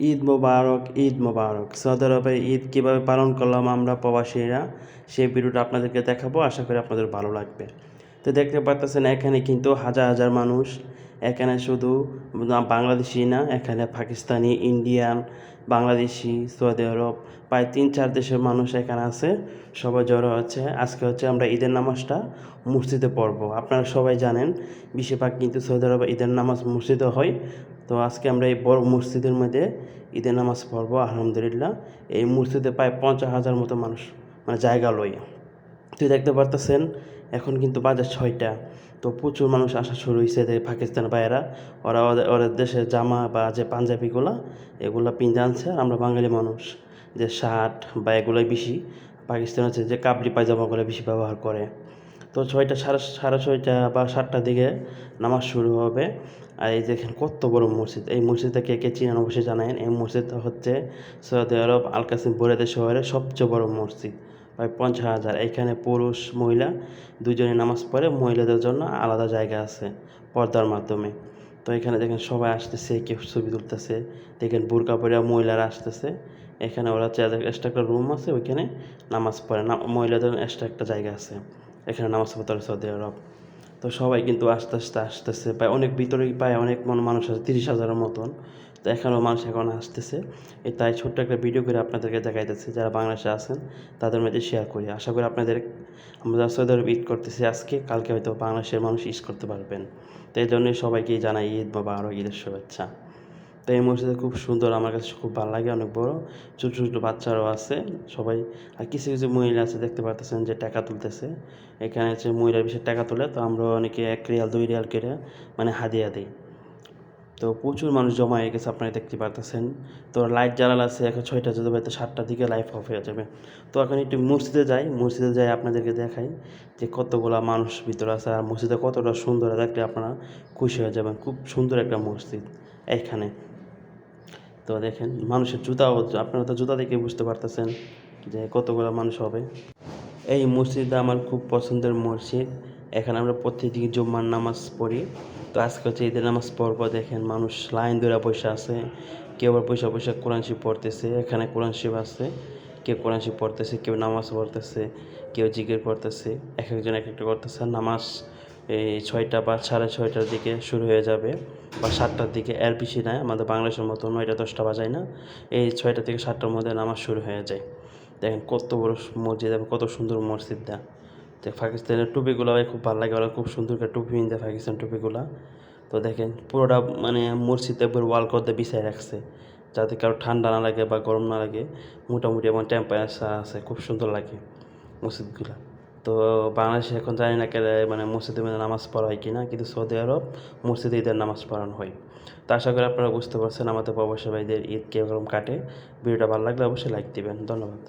ঈদ মোবারক ঈদ মোবারক। Saudi আরবে ঈদ কীভাবে পালন করলাম আমরা প্রবাসীরা, সেই ভিডিওটা আপনাদেরকে দেখাবো। আশা করি আপনাদের ভালো লাগবে। তো দেখতে পাচ্ছেন এখানে কিন্তু হাজার হাজার মানুষ। এখানে শুধু বাংলাদেশি না, এখানে Pakistani, Indian, Bangladeshi, Saudi Arab, প্রায় তিন চার দেশের মানুষ এখানে আছে, সবাই জড়ো আছে। আজকে হচ্ছে আমরা ঈদের নামাজটা মসজিদে পড়ব। আপনারা সবাই জানেন, বেশিরভাগ কিন্তু সৌদি আরবে ঈদের নামাজ মসজিদে হয়। তো আজকে আমরা এই বড় মসজিদের মধ্যে ঈদের নামাজ পড়ব, আলহামদুলিল্লাহ। এই মসজিদে প্রায় পঞ্চাশ হাজার মতো মানুষ মানে জায়গা লই তুই দেখতে পারতেছেন, এখন কিন্তু বাজার ছয়টা। তো প্রচুর মানুষ আসা শুরু হয়েছে পাকিস্তান ভাইয়েরা। ওরা ওদের দেশের জামা বা যে পাঞ্জাবিগুলো, এগুলো পিন্ধে আনছে আর আমরা বাঙালি মানুষ। যে শার্ট বা এগুলোই বেশি, পাকিস্তান হচ্ছে যে কাবলি পায়জামাগুলো বেশি ব্যবহার করে। তো ছয়টা, সাড়ে সাড়ে ছয়টা বা সাতটার দিকে নামাজ শুরু হবে। আর এই দেখেন কত বড় মসজিদ, এই মসজিদটা কে কে চিনেন অবশ্যই জানায়েন এই মসজিদটা হচ্ছে সৌদি আরব আল কাসিম বুরেদে শহরের সবচেয়ে বড় মসজিদ। প্রায় পঞ্চাশ হাজার। এখানে পুরুষ, মহিলা দুজনে নামাজ পড়ে, মহিলাদের জন্য আলাদা জায়গা আছে পর্দার মাধ্যমে। তো এখানে দেখেন সবাই আসতেছে, কেউ ছবি তুলতেছে, দেখেন বুরকা পরে মহিলারা আসতেছে। এখানে ওরা যাদের এক্সট্রা একটা রুম আছে, ওইখানে নামাজ পড়ে। মহিলাদের এক্সট্রা একটা জায়গা আছে। এখানে নামাজ পড়তে সৌদি আরব। তো সবাই কিন্তু আস্তে আস্তে আসতেছে। প্রায় অনেক ভিতরেই প্রায় অনেক মন মানুষ আছে, তিরিশ হাজারের মতন। তো এখনও মানুষ এখন আসতেছে। এই তাই ছোট্ট একটা ভিডিও করে আপনাদেরকে দেখাইতেছি, যারা বাংলাদেশে আছেন, তাদের মধ্যে শেয়ার করি। আশা করি আপনাদের, আমরা সৌদি ঈদ করতেছি আজকে, কালকে হয়তো বাংলাদেশের মানুষ ঈদ করতে পারবেন। তো এই জন্যই সবাইকে জানাই ঈদ বা আরও ঈদের শুভেচ্ছা। তো এই মসজিদে খুব সুন্দর, আমার কাছে খুব ভালো লাগে, অনেক বড়। ছোটো ছোটো বাচ্চারাও আছে, সবাই, আর কিছু কিছু মহিলা আছে, দেখতে পারতেছেন যে টাকা তুলতেছে। এখানে হচ্ছে মহিলা বিষয়ে টাকা তোলে, তো আমরা অনেকে এক রিয়াল, দুই রিয়াল কেটে মানে হাদিয়া দিই। তো প্রচুর মানুষ জমা হয়ে গেছে, আপনারা দেখতে পারতেছেন। তো লাইট জ্বালাল আছে, এখন ছয়টা যেতে হয়তো সাতটার দিকে লাইট অফ হয়ে যাবে। তো এখন একটু মসজিদে যাই মসজিদে যাই আপনাদেরকে দেখাই যে কতগুলা মানুষ ভিতরে আছে, আর মসজিদে কতটা সুন্দর দেখলে আপনারা খুশি হয়ে যাবেন। খুব সুন্দর একটা মসজিদ এইখানে তো দেখেন, মানুষের জুতাও আপনারা তো জুতা দেখে বুঝতে পারতেছেন যে কতগুলো মানুষ হবে। এই মসজিদটা আমার খুব পছন্দের মসজিদ। এখানে আমরা প্রত্যেকদিন জুম্মার নামাজ পড়ি। তো আজকে হচ্ছে ঈদের নামাজ পড়ব, দেখেন মানুষ লাইন ধরে বসে আছে। কেউ আবার পয়সা পয়সা কোরআন শিব পড়তেছে। এখানে কোরআন শিব আছে। কেউ কোরআন শিব পড়তেছে, কেউ নামাজ পড়তেছে, কেউ জিকির করতেছে। এক একজন এক একটা করতেছে। নামাজ এই ছয়টা বা সাড়ে ছয়টার দিকে শুরু হয়ে যাবে। বা সাতটার দিকে বেশি নয়, আমাদের বাংলাদেশের মতো নয়টা, দশটা বাজায় না। এই ছয়টা থেকে সাতটার মধ্যে নামাজ শুরু হয়ে যায়। দেখেন কত বড় মসজিদ এবং কত সুন্দর মসজিদটা যে পাকিস্তানের টুপিগুলো খুব ভালো লাগে, ওরা খুব সুন্দর করে টুপি পিনতে পাকিস্তান টুপিগুলা। তো দেখেন পুরোটা মানে মসজিদ একবার ওয়াল করতে বিছাই রাখছে, যাতে কারও ঠান্ডা না লাগে বা গরম না লাগে। মোটামুটি এমন টেম্পারেচার আছে, খুব সুন্দর লাগে মসজিদগুলো। তো বাংলাদেশে এখন জানি না কে মানে মসজিদে নামাজ পড়া হয় কি না কিন্তু সৌদি আরব মসজিদে ঈদের নামাজ পড়ানো হয়। তো আশা করি আপনারা বুঝতে পারছেন আমাদের প্রবাসী ভাইদের ঈদ কীরকম কাটে। ভিডিওটা ভালো লাগলে অবশ্যই লাইক দিবেন। ধন্যবাদ।